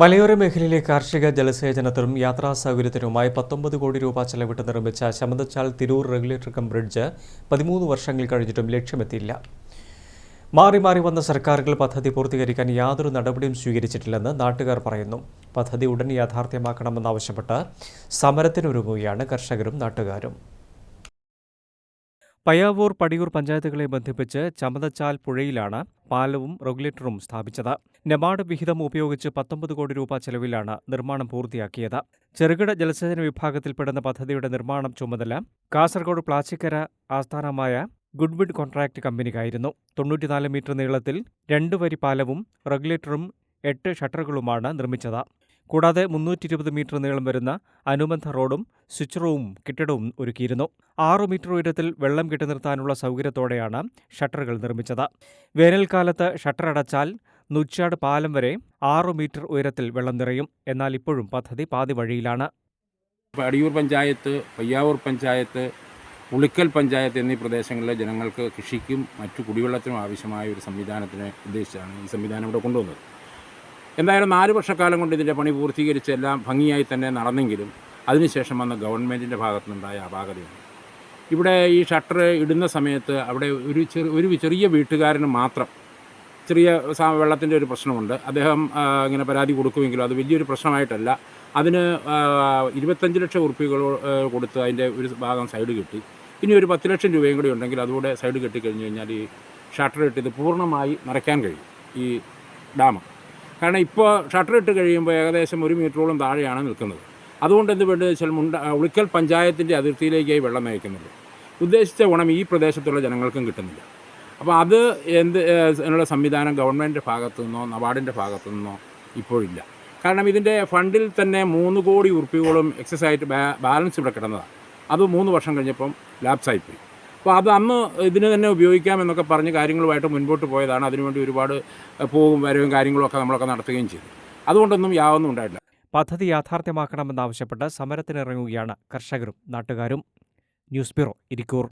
മലയോര മേഖലയിലെ കാർഷിക ജലസേചനത്തിനും യാത്രാ സൗകര്യത്തിനുമായി പത്തൊമ്പത് കോടി രൂപ ചെലവിട്ട് നിർമ്മിച്ച ശമന്തച്ചാൽ തിരൂർ റെഗുലേറ്റർ കം ബ്രിഡ്ജ് പതിമൂന്ന് വർഷങ്ങൾ കഴിഞ്ഞിട്ടും ലക്ഷ്യമെത്തിയില്ല. മാറി മാറി വന്ന സർക്കാരുകൾ പദ്ധതി പൂർത്തീകരിക്കാൻ യാതൊരു നടപടിയും സ്വീകരിച്ചിട്ടില്ലെന്ന് നാട്ടുകാർ പറയുന്നു. പദ്ധതി ഉടൻ യാഥാർത്ഥ്യമാക്കണമെന്നാവശ്യപ്പെട്ട് സമരത്തിനൊരുങ്ങുകയാണ് കർഷകരും നാട്ടുകാരും. പയ്യാവൂർ പടിയൂർ പഞ്ചായത്തുകളെ ബന്ധിപ്പിച്ച് ചമതച്ചാൽ പുഴയിലാണ് പാലവും റെഗുലേറ്ററും സ്ഥാപിച്ചത്. നബാർഡ് വിഹിതം ഉപയോഗിച്ച് പത്തൊമ്പത് കോടി രൂപ ചെലവിലാണ് നിർമ്മാണം പൂർത്തിയാക്കിയത്. ചെറുകിട ജലസേചന വിഭാഗത്തിൽപ്പെടുന്ന പദ്ധതിയുടെ നിർമ്മാണം ചുമതല കാസർഗോഡ് പ്ലാസ്റ്റിക്കര ആസ്ഥാനമായ ഗുഡ്വിഡ് കോൺട്രാക്ട് കമ്പനിക്കായിരുന്നു. തൊണ്ണൂറ്റിനാല് മീറ്റർ നീളത്തിൽ രണ്ട് വരി പാലവും റെഗുലേറ്ററും എട്ട് ഷട്ടറുകളുമാണ് നിർമ്മിച്ചത്. കൂടാതെ മുന്നൂറ്റി ഇരുപത് മീറ്റർ നീളം വരുന്ന അനുബന്ധ റോഡും സ്വിച്ച് റൂമും കെട്ടിടവും ഒരുക്കിയിരുന്നു. ആറു മീറ്റർ ഉയരത്തിൽ വെള്ളം കെട്ടി നിർത്താനുള്ള സൗകര്യത്തോടെയാണ് ഷട്ടറുകൾ നിർമ്മിച്ചത്. വേനൽക്കാലത്ത് ഷട്ടർ അടച്ചാൽ നുച്ചാട് പാലം വരെ ആറു മീറ്റർ ഉയരത്തിൽ വെള്ളം നിറയും. എന്നാൽ ഇപ്പോഴും പദ്ധതി പാതി വഴിയിലാണ്. അടിയൂർ പഞ്ചായത്ത് പയ്യാവൂർ പഞ്ചായത്ത് ഉളിക്കൽ പഞ്ചായത്ത് എന്നീ പ്രദേശങ്ങളിലെ ജനങ്ങൾക്ക് കൃഷിക്കും മറ്റു കുടിവെള്ളത്തിനും ആവശ്യമായ ഒരു സംവിധാനത്തിന് ഉദ്ദേശിച്ചാണ് ഈ സംവിധാനം ഇവിടെ കൊണ്ടുവന്നത്. എന്തായാലും നാല് വർഷക്കാലം കൊണ്ട് ഇതിന്റെ പണി പൂർത്തീകരിച്ച് എല്ലാം ഭംഗിയായി തന്നെ നടന്നെങ്കിലും അതിനുശേഷം വന്ന ഗവൺമെന്റിന്റെ ഭാഗത്തുനിന്നുണ്ടായ അപാകതയാണ്. ഇവിടെ ഈ ഷട്ടർ ഇടുന്ന സമയത്ത് അവിടെ ഒരു ചെറു ഒരു ചെറിയ വീട്ടുകാരന് മാത്രം ചെറിയ വെള്ളത്തിന്റെ ഒരു പ്രശ്നമുണ്ട്. അദ്ദേഹം ഇങ്ങനെ പരാതി കൊടുക്കുമെങ്കിലും അത് വലിയൊരു പ്രശ്നമായിട്ടല്ല. അതിന് ഇരുപത്തഞ്ച് ലക്ഷം ഉറുപ്പികൾ കൊടുത്ത് അതിന്റെ ഒരു ഭാഗം സൈഡ് കിട്ടി. ഇനി ഒരു പത്ത് ലക്ഷം രൂപയും കൂടി ഉണ്ടെങ്കിൽ അതുകൂടെ സൈഡ് കെട്ടി കഴിഞ്ഞ് കഴിഞ്ഞാൽ ഈ ഷട്ടർ ഇട്ട് ഇത് പൂർണമായി നിറയ്ക്കാൻ കഴിയും ഈ ഡാം. കാരണം ഇപ്പോൾ ഷട്ടർ ഇട്ട് കഴിയുമ്പോൾ ഏകദേശം ഒരു മീറ്ററോളം താഴെയാണ് നിൽക്കുന്നത്. അതുകൊണ്ട് എന്ത് വേണ്ടത് വെച്ചാൽ മുണ്ട ഉളിക്കൽ പഞ്ചായത്തിന്റെ അതിർത്തിയിലേക്കായി വെള്ളം അയക്കുന്നത് ഉദ്ദേശിച്ച ഗുണം ഈ പ്രദേശത്തുള്ള ജനങ്ങൾക്കും കിട്ടുന്നില്ല. അപ്പോൾ അത് എന്ത് എന്നുള്ള സംവിധാനം ഗവൺമെന്റിന്റെ ഭാഗത്തു നിന്നോ നബാർഡിന്റെ ഭാഗത്തു നിന്നോ ഇപ്പോഴില്ല. കാരണം ഇതിന്റെ ഫണ്ടിൽ തന്നെ മൂന്ന് കോടി ഉറുപ്പികളും എക്സസൈറ്റ് ബാലൻസ് ഇവിടെ കിടന്നതാണ്. അത് മൂന്ന് വർഷം കഴിഞ്ഞപ്പം ലാപ്സായിപ്പോയി അപ്പോൾ അത് അന്ന് ഇതിന് തന്നെ ഉപയോഗിക്കാമെന്നൊക്കെ പറഞ്ഞ് കാര്യങ്ങളുമായിട്ട് മുൻപോട്ട് പോയതാണ്. അതിനുവേണ്ടി ഒരുപാട് പോവും വരവും കാര്യങ്ങളൊക്കെ നമ്മളൊക്കെ നടത്തുകയും ചെയ്തു. അതുകൊണ്ടൊന്നും യാതൊന്നും ഉണ്ടായിട്ടില്ല. പദ്ധതി യാഥാർത്ഥ്യമാക്കണമെന്നാവശ്യപ്പെട്ട് സമരത്തിനിറങ്ങുകയാണ് കർഷകരും നാട്ടുകാരും. News bureau Irikkur.